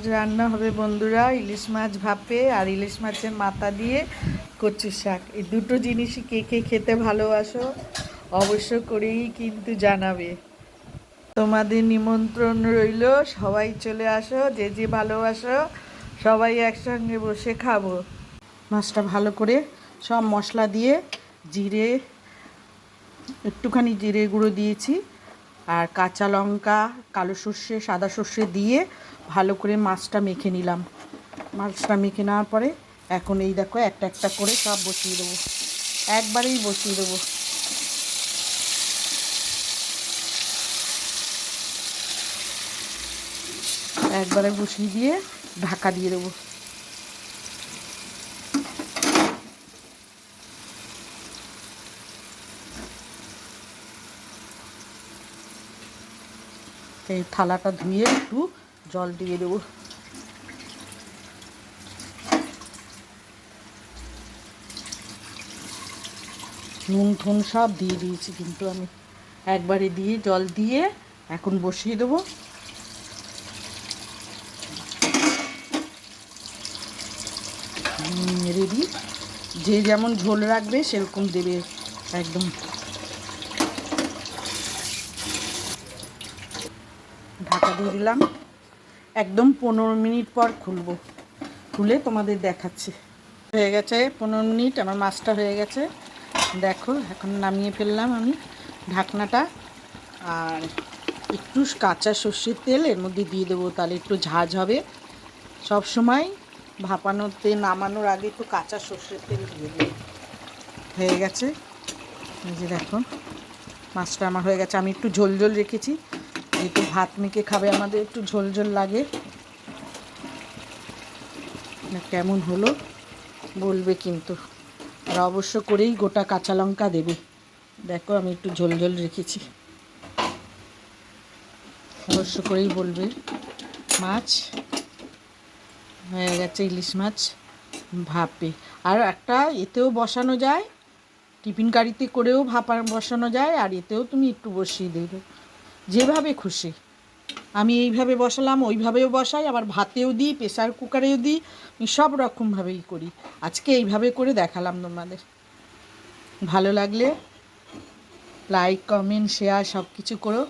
আজ রান্না হবে বন্ধুরা ইলিশ মাছ ভাপে আর ইলিশ মাছের মাথা দিয়ে কচু শাক। এই দুটো জিনিসই কে কে খেতে ভালোবাসো অবশ্য করেই কিন্তু জানাবে। তোমাদের নিমন্ত্রণ রইল, সবাই চলে আসো, যে যে ভালোবাসো সবাই একসঙ্গে বসে খাব। মাছটা ভালো করে সব মশলা দিয়ে জিরে, একটুখানি জিরে গুঁড়ো দিয়েছি। আর কাঁচা লঙ্কা, কালো সর্ষে, সাদা সর্ষে দিয়ে ভালো করে মাছটা মেখে নিলাম। মাছটা মেখে নেওয়ার পরে এখন এই দেখো একটা একটা করে সব বসিয়ে দেবো। একবারেই বসিয়ে দেবো। একবারে বসিয়ে দিয়ে ঢাকা দিয়ে দেবো। এই থালাটা ধুয়ে একটু জল দিয়ে দেবো। নুন ঠুন সব দিয়ে দিয়েছি কিন্তু আমি। একবারে দিয়ে জল দিয়ে এখন বসিয়ে দেবো। রেডি। যে যেমন ঝোল রাখবে সেরকম দেবে একদম। ঢাকা দিয়ে দিলাম। একদম পনেরো মিনিট পর খুলবো। খুলে তোমাদের দেখাচ্ছি। হয়ে গেছে, পনেরো মিনিট, আমার মাছটা হয়ে গেছে। দেখো, এখন নামিয়ে ফেললাম আমি ঢাকনাটা। আর একটু কাঁচা সর্ষের তেল, এর মধ্যে দিয়ে দেবো, তাহলে একটু ঝাঁঝ হবে। সব সময় ভাপানোতে নামানোর আগে একটু কাঁচা সর্ষের তেল দিয়ে দেবো। হয়ে গেছে। এই যে দেখো, মাছটা আমার হয়ে গেছে। আমি একটু ঝোল ঝোল রেখেছি। যেহেতু ভাত মেখে খাবে, আমাদের একটু ঝোল ঝোল লাগে। কেমন হলো? বলবে কিন্তু। আর অবশ্য করেই গোটা কাঁচা লঙ্কা দেবে। দেখো, আমি একটু ঝোল ঝোল রেখেছি। অবশ্য করেই বলবে। মাছ? হয়ে গেছে ইলিশ মাছ। ভাপে। আর একটা এতেও বসানো যায়। টিফিন গাড়িতে করেও ভাপা বসানো যায়, আর এতেও তুমি একটু বসিয়ে দেবে। যেভাবে খুশি। আমি এইভাবে বসালাম, ওইভাবেও বসাই, আবার ভাতেও দিই প্রেশার কুকারেও দিই, আমি সব রকমভাবেই করি। আজকে এইভাবে করে দেখালাম তোমাদের। ভালো লাগলে লাইক, কমেন্ট, শেয়ার সব কিছু করো।